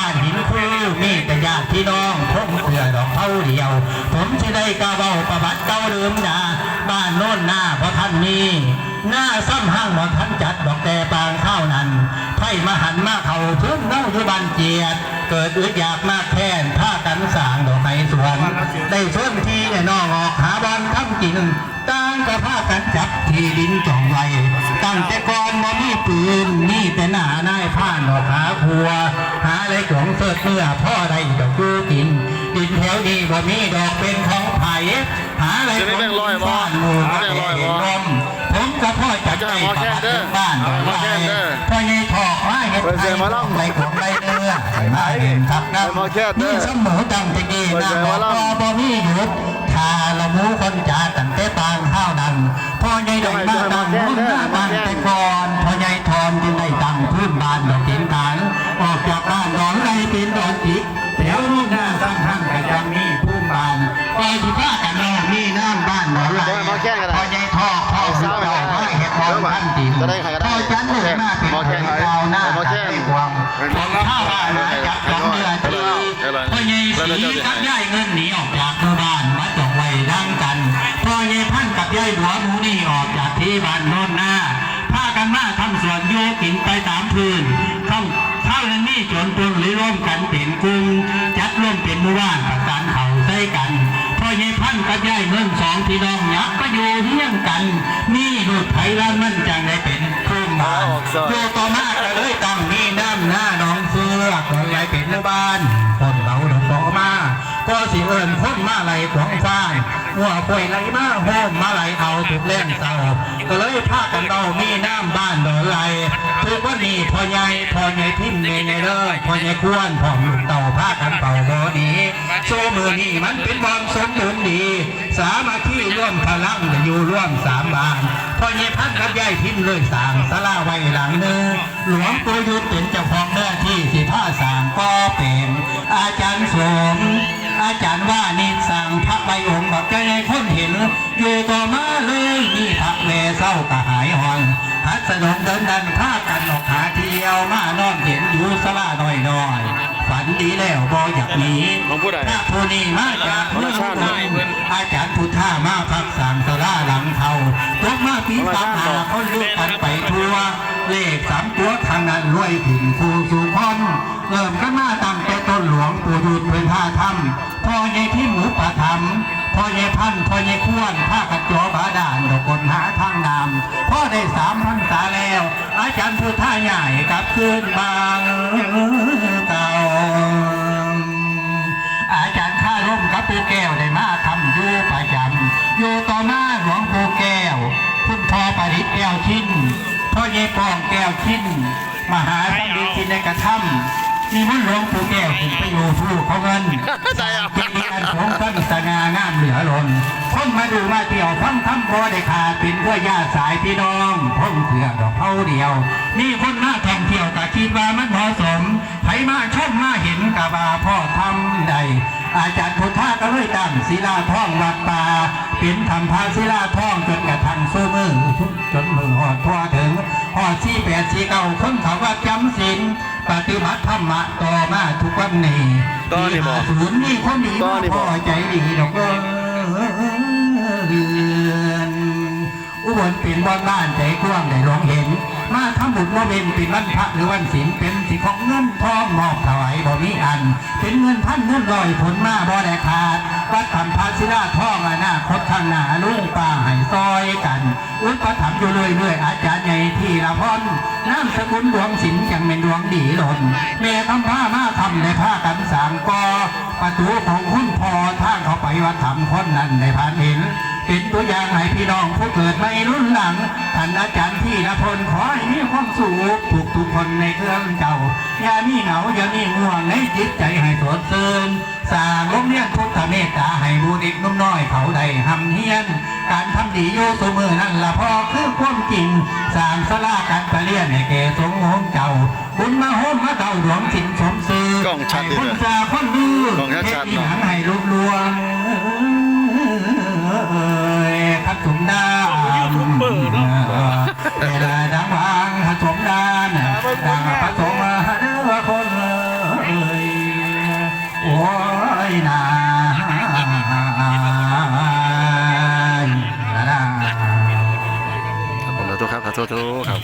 บ้านหินคือมีแต่ญาติพี่น้องผมเสือดอกเท่าเดียว ผมจะได้กระเบาประวัติเก่าเดิมนะบ้านโน่นหน้าเพราะท่านมีหน้าซ้ำห้างหมอท่านจัดดอกแต่ปางข้าวนั้นไพ่มาหันมาเขาพื้นเน่าอยู่บันเจียด เกิดอึดอยากมากแค้นผ้ากันสางดอกไม้สวน ได้ชวนทีเนี่ยน้องออกหาบอลทำกินต่างก็ผ้ากันจับที่ดินจองไว้ ตั้งแต่ก่อนบ่มีปืนมีแต่หน้านายผ่านดอกหาครัว หาอะไรของเสิร์ฟเมื่อพ่อได้ดอกกูกิน ดินแถวนี้บ่มีดอกเป็นของไผ่หาอะไรของบ้านหมู่ก็ได้เห็นลมผมก็พ่อจัดใจบ้านบ้านพ่อใหญ่ถอกมาเห็นไผ่ไรของไรเนื้อมาเห็นทักน้ำนี่สมอดังตะกี้นะบอกบ่มีหยุดถ้าละมูคนจ่าตั้งแต่ปางข้าวนั้ นพ่ใหญ่ได้มาดังมุ่งหน้าบ้านแต่ก่อนพอใหญ่ทอนจึงได้ตั้งพื้นบ้านดอกถินฐานออกจากบ้านดอนไรเป็นดอนจิกแถวรุ่นหน้าสร้างห้างกันยังมีพื้นบ้านไปที่ผ้ากันนอกมีน้ำบ้านดอนไรพอใหญ่ทอกพ่อสุดเจ้าพ่เห็ดทองท่านจินพ่อจันเหนึ่งมากเป็นดาวหน้าได้หวังผมข้าวบ้านมาจับสองเดือนทีพอใหญ่สีกับย่ายเงินหนีออกจากบ้านมาจงไว้ดังกันพ่อใหญ่พันกับย่ายหัวหมูนี่ออกจากที่บ้านโน่นหน้า พากันมาทำสว นโยกินไปตามพื้นเข้าเข้าเรื่องนี้จนตนหรือร่วมกันเป็นกลุ่มจัดร่วมเป็นหมู่บ้านประสานเขาใส่กันพ่อใหญ่พันธุ์กับยายเงินสองพี่น้องยักษ์ก็อยู่เที่ยงกันมีลูกไผ่ล้านมันจังได้เป็นพื้นบ้านอยู่ต่อมาก็เลยตั้งมีน้ำหน้าหน้องเสือคนไหลเป็นเนื้อบ้าน สิเอิญคนมาไหลของฟ้าหัวป่วยไหลมาโฮมมาไหลเอาถูกเล่นเศร้าก็เลยพากันเบามีน้ำบ้านดอนไหลทุกวันนี้พ่อใหญ่พ่อใหญ่พิมพ์เมย์ในเลยพ่อใหญ่ควรพ่อลูกเต่าพากันเป่าบ่อนี้โซมือนี่มันเป็นบอลสมบูรณ์ดี สามาที่ร่วมพลังอยู่ร่วมสามบานพ่อใหญ่พันกับยายพิมพ์เลยสางศาลาไว้หลังหนึงหลวงปู่ยุทธเป็นเจ้าของเนื้อที่สิผ้าสางก็เป็นอาจารย์สม อยู่ต่อมาเลยมีพระเวเศร้ากระหายหอนพัดสนมเดินดันพากันออกหาเที่ยวมานอนเห็นอยู่สลาหน่อยน้อยๆฝันดีแล้วบออยากหนีของผู้ใดพระผู้นี้มาจากเมืองธรรมชาติอุดรอาจารย์พุทธามาพักสามสลาหลังเขาตกมาปีสามหาเขาลุกกันไปทั่วเลขสามตัวทางนั้นรวยถึงครูสุพรเริ่มกันมาตั้งแต่ต้นหลวงปู่ดูดเป็นท่าถ้ำพ่อใหญ่ที่หมูป่าทำ พ่อใหญ่พันพ่อใหญ่ควรผ้ากัดจอบาดานดอกคนหาทางนำพ่อได้สามพรรษาแล้ว อาจารย์พุทธาใหญ่กลับคืนบางเก่าอาจารย์ข้าร่มกับปูแก้วได้มาทำอยู่ประจำอยู่ต่อหน้าหลวงปูแก้ว คุณพ่อปริแก้วชิ้นพ่อเยปองแก้วชิ้นมหาสังฆชินในกระถ้ำมีมันหลวงปู่แก้วถึงไปอยู่ผู้เขาเงินเจ อันสงฆ์ตั้งสง่างามเหลือล้นคนมาดูมาเที่ยวฟังทำบ่ได้ขาดเป็นเพื่อญาสายพี่น้องพ้นเถื่อดอกเผาเดียวมีคนมาท่องเที่ยวกะคิดว่ามันเหมาะสมไผมาชมมาเห็นกะบาพ่อทำใดอาจารย์พุทธาก็เลยตั้งศิลาท่องวัดป่าเป็นธรรมพาศิลาท่อง ทั่งสู้มือจนมือหอดทั่วถึงหอดสี่แปดสี่เก้าคนเขาว่าจำศีลปฏิบัติธรรมะต่อมาทุกวันนี้ต่อนี่บ่ศูนย์นี่คนดีต่อนี่บ่พอใจดีดอกเอ้ยอุบลเป็นบ้านบ้านใจกว้างได้ลองเห็น มาทำบุญว่าเป็นเป็นวันพระหรือวันศีลเป็นสิของเงินทองมอบถวายบ่มีอัน เป็นเงินพันเงินร้อยผลมาบ่ได้ขาดวัดธรรมพาศิลาทองอนาคตข้างหน้าลุงป้าใกันอุปถัมภ์อยู่เรื่อยอาจารย์ใหญ่ที่ละพรน้ำสกุลดวงศิลป์จังเป็นดวงดีหล่นแม่คำผ้ามาทำในผ้ากันสางกอประตูของคุณพอทางเขาไปวัดธรรมคนนั้นได้ผ่านเห็นเป็นตัวอย่างให้พี่น้องผู้เกิดไม่รุ่นหลังท่านอาจารย์ที่ละพลขอให้มีความสุขทุกทุกคนในเครื่องเจ้า อย่ามีเหงาอย่ามีง่วงในจิตใจให้สดชื่นสร้างโรงเรียนพุทธเมตตาให้บูเด็กนุ่มน้อยเขาได้หำเฮียน การทำดีอยู่สมือนั่นละพอคือความจริงสร้างสลาการประเรียนให้แก่สงฆ์ของเจ้าบุญมาโฮมมาเต่าหลวงสินสมซื้อกล้องชัดดิให้คนจาคนดูกล้องชัดๆเฮ็เนาะหนังให้ลุกลวงเอ้ยขัดถุงดาวเวลาดังวางขัดถุงดานดังผสมมาเนื้อคนเอ้ยโอ้ยนาาธุครับ